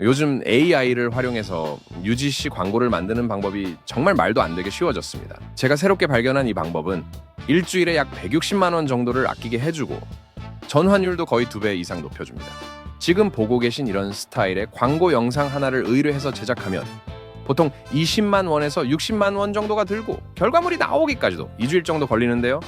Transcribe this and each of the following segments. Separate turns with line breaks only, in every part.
요즘 AI를 활용해서 UGC 광고를 만드는 방법이 정말 말도 안 되게 쉬워졌습니다. 제가 새롭게 발견한 이 방법은 일주일에 약 160만 원 정도를 아끼게 해주고 전환율도 거의 두 배 이상 높여줍니다. 지금 보고 계신 이런 스타일의 광고 영상 하나를 의뢰해서 제작하면 보통 20만 원에서 60만 원 정도가 들고 결과물이 나오기까지도 2주일 정도 걸리는데요.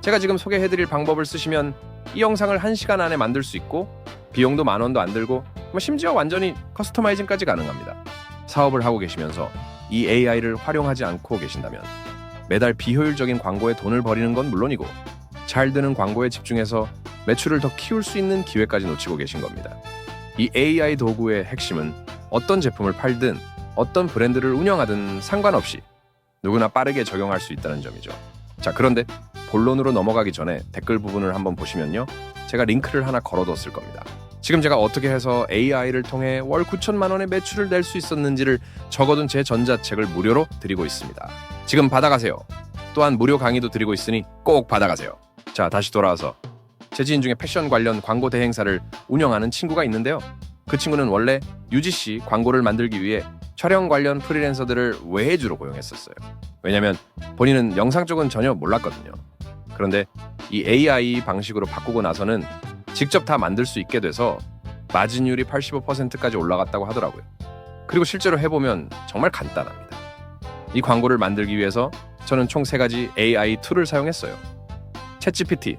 제가 지금 소개해드릴 방법을 쓰시면 이 영상을 1시간 안에 만들 수 있고 비용도 만 원도 안 들고 뭐 심지어 완전히 커스터마이징까지 가능합니다. 사업을 하고 계시면서 이 AI를 활용하지 않고 계신다면 매달 비효율적인 광고에 돈을 버리는 건 물론이고 잘 드는 광고에 집중해서 매출을 더 키울 수 있는 기회까지 놓치고 계신 겁니다. 이 AI 도구의 핵심은 어떤 제품을 팔든 어떤 브랜드를 운영하든 상관없이 누구나 빠르게 적용할 수 있다는 점이죠. 자, 그런데 본론으로 넘어가기 전에 댓글 부분을 한번 보시면요. 제가 링크를 하나 걸어뒀을 겁니다. 지금 제가 어떻게 해서 AI를 통해 월 9천만 원의 매출을 낼 수 있었는지를 적어둔 제 전자책을 무료로 드리고 있습니다. 지금 받아가세요. 또한 무료 강의도 드리고 있으니 꼭 받아가세요. 자, 다시 돌아와서 제 지인 중에 패션 관련 광고 대행사를 운영하는 친구가 있는데요. 그 친구는 원래 UGC 광고를 만들기 위해 촬영 관련 프리랜서들을 외해주로 고용했었어요. 왜냐면 본인은 영상 쪽은 전혀 몰랐거든요. 그런데 이 AI 방식으로 바꾸고 나서는 직접 다 만들 수 있게 돼서 마진율이 85%까지 올라갔다고 하더라고요. 그리고 실제로 해보면 정말 간단합니다. 이 광고를 만들기 위해서 저는 총 세 가지 AI 툴을 사용했어요. 챗GPT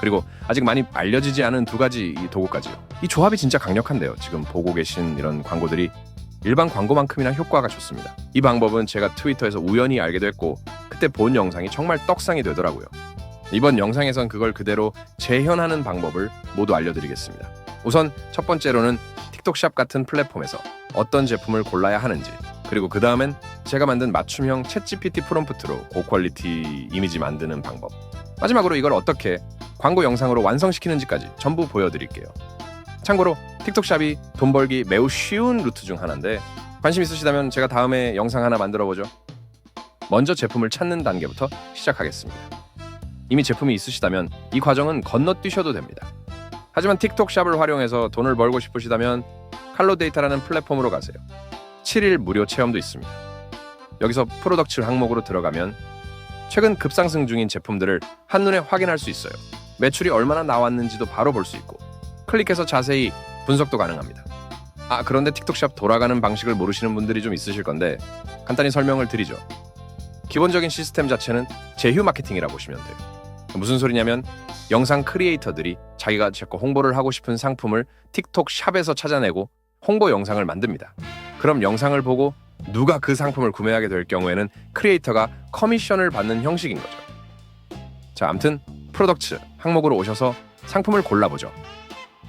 그리고 아직 많이 알려지지 않은 두 가지 이 도구까지요. 이 조합이 진짜 강력한데요. 지금 보고 계신 이런 광고들이 일반 광고만큼이나 효과가 좋습니다. 이 방법은 제가 트위터에서 우연히 알게 됐고 그때 본 영상이 정말 떡상이 되더라고요. 이번 영상에선 그걸 그대로 재현하는 방법을 모두 알려드리겠습니다. 우선 첫 번째로는 틱톡샵 같은 플랫폼에서 어떤 제품을 골라야 하는지 그리고 그 다음엔 제가 만든 맞춤형 챗GPT 프롬프트로 고퀄리티 이미지 만드는 방법 마지막으로 이걸 어떻게 광고 영상으로 완성시키는지까지 전부 보여드릴게요. 참고로 틱톡샵이 돈 벌기 매우 쉬운 루트 중 하나인데 관심 있으시다면 제가 다음에 영상 하나 만들어 보죠. 먼저 제품을 찾는 단계부터 시작하겠습니다. 이미 제품이 있으시다면 이 과정은 건너뛰셔도 됩니다. 하지만 틱톡 샵을 활용해서 돈을 벌고 싶으시다면 칼로 데이터라는 플랫폼으로 가세요. 7일 무료 체험도 있습니다. 여기서 프로덕츠 항목으로 들어가면 최근 급상승 중인 제품들을 한눈에 확인할 수 있어요. 매출이 얼마나 나왔는지도 바로 볼 수 있고 클릭해서 자세히 분석도 가능합니다. 아, 그런데 틱톡샵 돌아가는 방식을 모르시는 분들이 좀 있으실 건데 간단히 설명을 드리죠. 기본적인 시스템 자체는 제휴 마케팅이라고 보시면 돼요. 무슨 소리냐면 영상 크리에이터들이 자기가 자꾸 홍보를 하고 싶은 상품을 틱톡 샵에서 찾아내고 홍보 영상을 만듭니다. 그럼 영상을 보고 누가 그 상품을 구매하게 될 경우에는 크리에이터가 커미션을 받는 형식인 거죠. 자, 암튼 프로덕츠 항목으로 오셔서 상품을 골라보죠.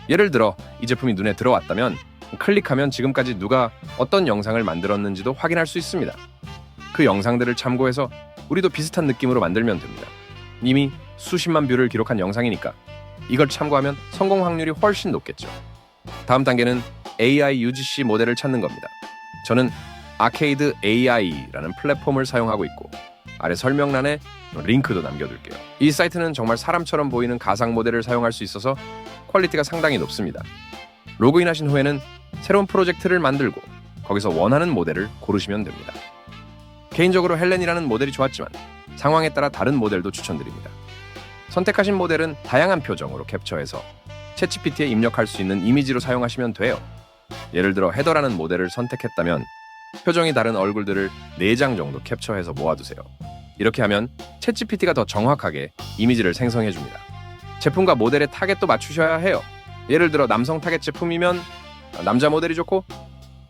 예를 들어 이 제품이 눈에 들어왔다면 클릭하면 지금까지 누가 어떤 영상을 만들었는지도 확인할 수 있습니다. 그 영상들을 참고해서 우리도 비슷한 느낌으로 만들면 됩니다. 이미 수십만 뷰를 기록한 영상이니까 이걸 참고하면 성공 확률이 훨씬 높겠죠. 다음 단계는 AI UGC 모델을 찾는 겁니다. 저는 아케이드 AI라는 플랫폼을 사용하고 있고 아래 설명란에 링크도 남겨둘게요. 이 사이트는 정말 사람처럼 보이는 가상 모델을 사용할 수 있어서 퀄리티가 상당히 높습니다. 로그인하신 후에는 새로운 프로젝트를 만들고 거기서 원하는 모델을 고르시면 됩니다. 개인적으로 헬렌이라는 모델이 좋았지만 상황에 따라 다른 모델도 추천드립니다. 선택하신 모델은 다양한 표정으로 캡처해서 챗GPT에 입력할 수 있는 이미지로 사용하시면 돼요. 예를 들어 헤더라는 모델을 선택했다면 표정이 다른 얼굴들을 4장 정도 캡처해서 모아두세요. 이렇게 하면 챗GPT가 더 정확하게 이미지를 생성해 줍니다. 제품과 모델의 타겟도 맞추셔야 해요. 예를 들어 남성 타겟 제품이면 남자 모델이 좋고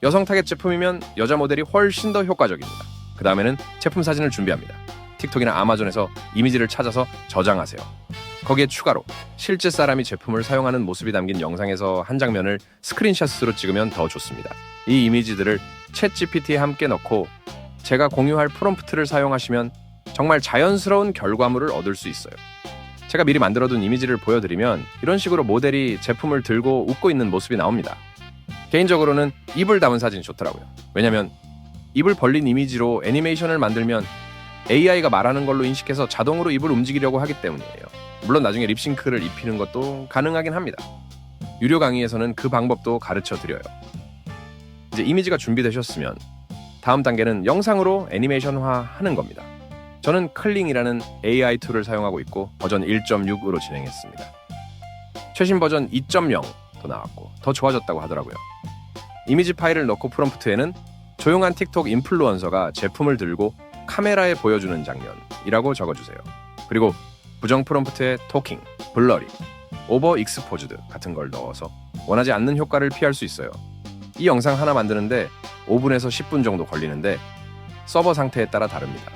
여성 타겟 제품이면 여자 모델이 훨씬 더 효과적입니다. 그 다음에는 제품 사진을 준비합니다. 틱톡이나 아마존에서 이미지를 찾아서 저장하세요. 거기에 추가로 실제 사람이 제품을 사용하는 모습이 담긴 영상에서 한 장면을 스크린샷으로 찍으면 더 좋습니다. 이 이미지들을 챗 GPT에 함께 넣고 제가 공유할 프롬프트를 사용하시면 정말 자연스러운 결과물을 얻을 수 있어요. 제가 미리 만들어둔 이미지를 보여드리면 이런 식으로 모델이 제품을 들고 웃고 있는 모습이 나옵니다. 개인적으로는 입을 담은 사진이 좋더라고요. 왜냐면 입을 벌린 이미지로 애니메이션을 만들면 AI가 말하는 걸로 인식해서 자동으로 입을 움직이려고 하기 때문이에요. 물론 나중에 립싱크를 입히는 것도 가능하긴 합니다. 유료 강의에서는 그 방법도 가르쳐 드려요. 이제 이미지가 준비되셨으면 다음 단계는 영상으로 애니메이션화 하는 겁니다. 저는 클링이라는 AI 툴을 사용하고 있고 버전 1.6으로 진행했습니다. 최신 버전 2.0도 나왔고 더 좋아졌다고 하더라고요. 이미지 파일을 넣고 프롬프트에는 조용한 틱톡 인플루언서가 제품을 들고 카메라에 보여주는 장면이라고 적어주세요. 그리고 부정 프롬프트에 토킹, 블러리, 오버 익스포즈드 같은 걸 넣어서 원하지 않는 효과를 피할 수 있어요. 이 영상 하나 만드는데 5분에서 10분 정도 걸리는데 서버 상태에 따라 다릅니다.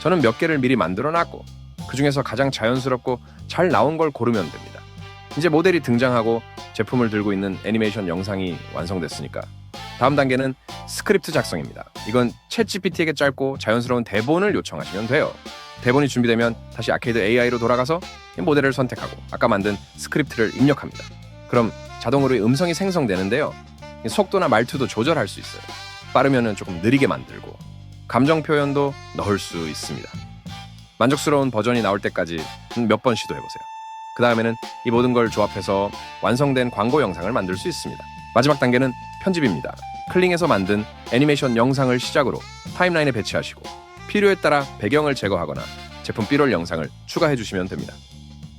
저는 몇 개를 미리 만들어 놨고 그 중에서 가장 자연스럽고 잘 나온 걸 고르면 됩니다. 이제 모델이 등장하고 제품을 들고 있는 애니메이션 영상이 완성됐으니까 다음 단계는 스크립트 작성입니다. 이건 챗 GPT에게 짧고 자연스러운 대본을 요청하시면 돼요. 대본이 준비되면 다시 아케이드 AI로 돌아가서 이 모델을 선택하고 아까 만든 스크립트를 입력합니다. 그럼 자동으로 이 음성이 생성되는데요. 이 속도나 말투도 조절할 수 있어요. 빠르면은 조금 느리게 만들고 감정 표현도 넣을 수 있습니다. 만족스러운 버전이 나올 때까지 몇 번 시도해 보세요. 그 다음에는 이 모든 걸 조합해서 완성된 광고 영상을 만들 수 있습니다. 마지막 단계는 편집입니다. 클링에서 만든 애니메이션 영상을 시작으로 타임라인에 배치하시고 필요에 따라 배경을 제거하거나 제품 B롤 영상을 추가해 주시면 됩니다.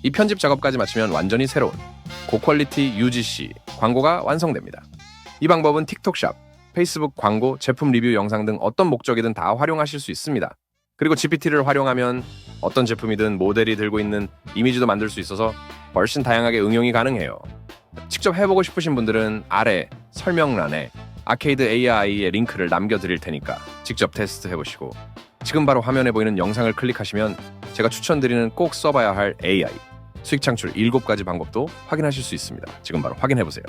이 편집 작업까지 마치면 완전히 새로운 고퀄리티 UGC 광고가 완성됩니다. 이 방법은 틱톡샵, 페이스북 광고, 제품 리뷰 영상 등 어떤 목적이든 다 활용하실 수 있습니다. 그리고 GPT를 활용하면 어떤 제품이든 모델이 들고 있는 이미지도 만들 수 있어서 훨씬 다양하게 응용이 가능해요. 직접 해보고 싶으신 분들은 아래 설명란에 아케이드 AI의 링크를 남겨드릴 테니까 직접 테스트 해보시고 지금 바로 화면에 보이는 영상을 클릭하시면 제가 추천드리는 꼭 써봐야 할 AI 수익 창출 7가지 방법도 확인하실 수 있습니다. 지금 바로 확인해보세요.